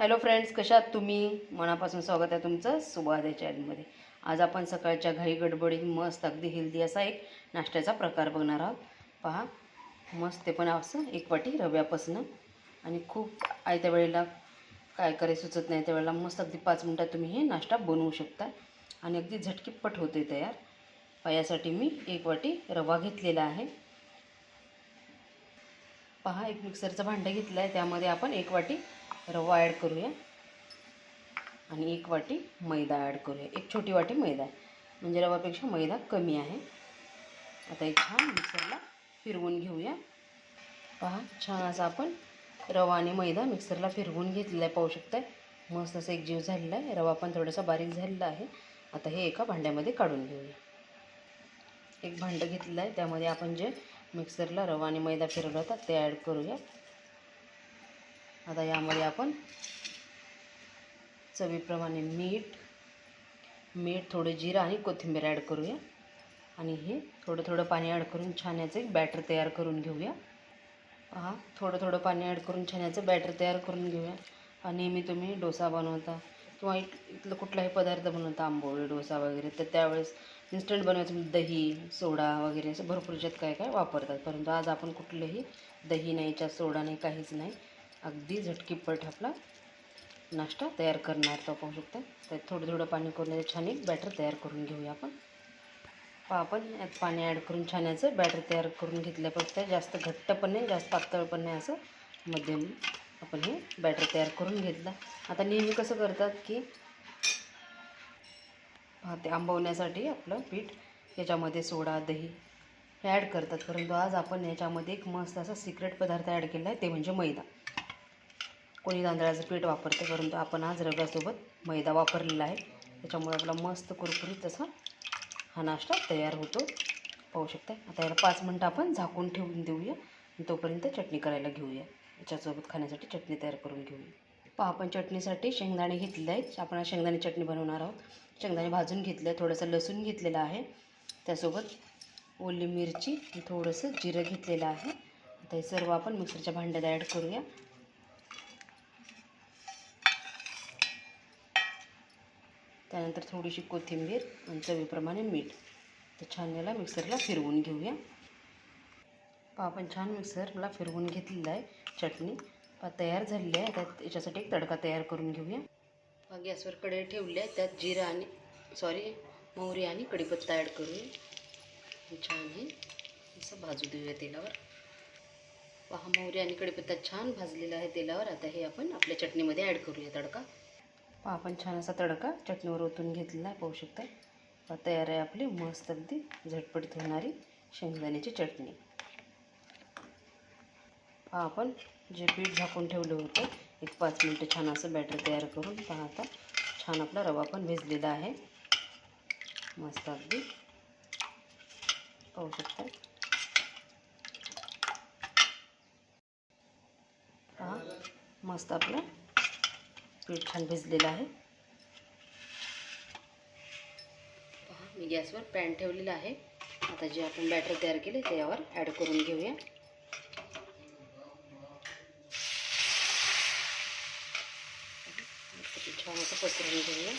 Hello friends कशात तुम्ही? मनापासून स्वागत आहे तुमचं सुभादय चॅनलमध्ये. आज आपण सकाळच्या घाई गडबडीत मस्त अगदी हेल्दी असा एक नाश्त्याचा प्रकार बघणार आहोत. पहा मस्त ते पण असं एक वाटी रव्यापासनं. आणि खूप आयत्या वेळेला काय करे सुचत नाही त्यावेळेला मस्त अगदी पाच मिनटात तुम्ही हे नाश्ता बनवू शकता. आणि अगदी झटकीपट होते तयार पायासाठी मी एक वाटी रवा घेतलेला आहे. पहा एक मिक्सरचं भांडं घेतलं आहे त्यामध्ये आपण एक वाटी रवा ॲड करूया. आणि एक वाटी मैदा ॲड करूया. एक छोटी वाटी मैदा म्हणजे रवापेक्षा मैदा कमी आहे. आता एक छान मिक्सरला फिरवून घेऊया. पहा छान असा आपण रवा आणि मैदा मिक्सरला फिरवून घेतलेला आहे. पाहू शकताय. मस्त असं एक जीव झालेला आहे. रवा पण थोडासा बारीक झालेला आहे. आता हे एका भांड्यामध्ये काढून घेऊया. एक भांडं घेतलेलं आहे. त्यामध्ये आपण जे मिक्सरला रवा आणि मैदा फिरवला होता ते ॲड करूया. आता यामध्ये आपण चवीप्रमाणे मीठ मीठ थोडं जिरा आणि कोथिंबीर ॲड करूया. आणि हे थोडं थोडं पाणी ॲड करून छान याचं एक बॅटर तयार करून घेऊया. हा थोडं थोडं पाणी ॲड करून छान याचं बॅटर तयार करून घेऊया. आणि मी तुम्ही डोसा बनवता किंवा एक इथलं कुठलाही पदार्थ बनवता आंबोळी डोसा वगैरे तर त्यावेळेस इन्स्टंट बनवायचं म्हणजे दही सोडा वगैरे असं भरपूर याच्यात काय काय वापरतात. परंतु आज आपण कुठलंही दही नाही च्या सोडा नाही काहीच नाही. अगदी झटकीपट आपला नाश्ता तयार करणार तो पाहू शकता. तर थोडं थोडं पाणी करून छान एक बॅटर तयार करून घेऊया आपण. पहा आपण यात पाणी ॲड करून छान याचं बॅटर तयार करून घेतल्या घेतल्यापेक्षा जास्त घट्ट पण नाही जास्त पातळ पण नाही असं. मध्यम आपण हे बॅटर तयार करून घेतलं. आता नेहमी कसं करतात की पहा ते आंबवण्यासाठी आपलं पीठ याच्यामध्ये सोडा दही हे ॲड करतात. परंतु आज आपण याच्यामध्ये एक मस्त असा सिक्रेट पदार्थ ॲड केला आहे ते म्हणजे मैदा. कोणी तांदळाचं पीठ वापरतं परंतु आपण आज रव्यासोबत मैदा वापरलेला आहे. त्याच्यामुळे आपला मस्त कुरकुरीत असा हा नाश्ता तयार होतो. पाहू शकता आता याला पाच मिनटं आपण झाकून ठेवून देऊया आणि तोपर्यंत चटणी करायला घेऊया. याच्यासोबत खाण्यासाठी चटणी तयार करून घेऊया. पहा आपण चटणीसाठी शेंगदाणे घेतलेले आहेत. आपण शेंगदाणे चटणी बनवणार आहोत. शेंगदाणे भाजून घेतले आहे थोडंसं लसूण घेतलेलं आहे. त्यासोबत ओली मिरची थोडंसं जिरं घेतलेलं आहे. आता हे सर्व आपण मिक्सरच्या भांड्यात ॲड करूया. त्यानंतर थोडीशी कोथिंबीर आणि चवीप्रमाणे मीठ. तर छान याला मिक्सरला फिरवून घेऊया. पहा आपण छान मिक्सरला फिरवून घेतलेलं आहे. चटणी तयार झालेली आहे. त्यात याच्यासाठी एक तडका तयार करून घेऊया. गॅसवर कढई ठेवली आहे. त्यात जिरं आणि सॉरी मोहरी आणि कढीपत्ता ॲड करूया. छान हे असं भाजू देऊया तेलावर. पहा मोहरी आणि कढीपत्ता छान भाजलेला आहे तेलावर. आता हे आपण आपल्या चटणीमध्ये ॲड करूया तडका. आपण छान असा तडका चटणीवर ओतून घेतलेला आहे पाहू शकता. तयार आहे आपली मस्त अगदी झटपटीत होणारी शेंगदाण्याची चटणी. पहा आपण जे पीठ झाकून ठेवलं होतं एक पाच मिनटं छान असं बॅटर तयार करून पहा आता छान आपला रवा पण भिजलेला आहे. मस्त अगदी. पाहू शकता. पहा मस्त आपलं पीठ छान भिजलेलं आहे. पहा मी गॅसवर पॅन ठेवलेलं आहे. आता जे आपण बॅटर तयार केले ते यावर ॲड करून घेऊया. छान असं पसरून घेऊया.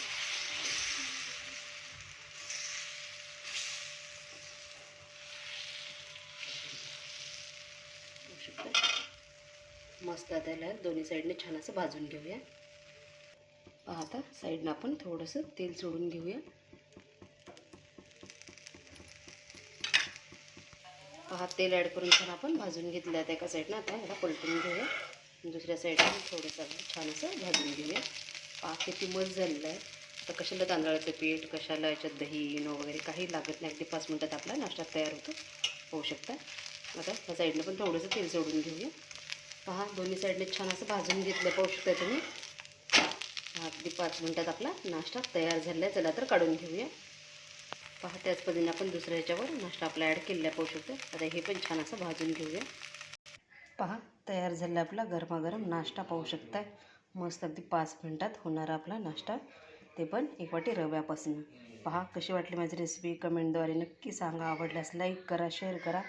मस्त आता याला दोन्ही साईडने छान असं भाजून घेऊया. आता साईडनं आपण थोडंसं तेल सोडून घेऊया. पहा तेल ॲड करून छान आपण भाजून घेतलं आहे एका साईडनं आता ह्याला पलटून घेऊया. दुसऱ्या साईडनं थोडंसं छान असं भाजून घेऊया. पहा किती मस्त झालेलं आहे. आता कशाला तांदळाचं पीठ कशाला याच्यात दही इनो वगैरे काही लागत नाही. अगदी पाच मिनटात आपला नाश्ता तयार होतो. होऊ शकता. आता ह्या साईडनं पण थोडंसं तेल सोडून घेऊया. पहा दोन्ही साईडने छान असं भाजून घेतलं. पाहू शकता तुम्ही. अगदी पाच मिनटात आपला नाश्ता तयार झाला आहे. चला तर काढून घेऊया. पहा त्याच पद्धतीने आपण दुसऱ्या ह्याच्यावर नाश्ता आपला ॲड केलेला पाहू शकतो. आता हे पण छान असं भाजून घेऊया. पहा तयार झालं आपला गरमागरम नाश्ता पाहू शकताय. मस्त अगदी पाच मिनटात होणारा आपला नाश्ता. ते पण एक वाटी रव्यापासून. पहा कशी वाटली माझी रेसिपी कमेंटद्वारे नक्की सांगा. आवडल्यास लाईक करा शेअर करा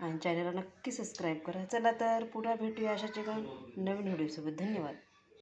आणि चॅनलला नक्की सबस्क्राईब करा. चला तर पुन्हा भेटूया अशाच एका नवीन व्हिडिओसोबत धन्यवाद.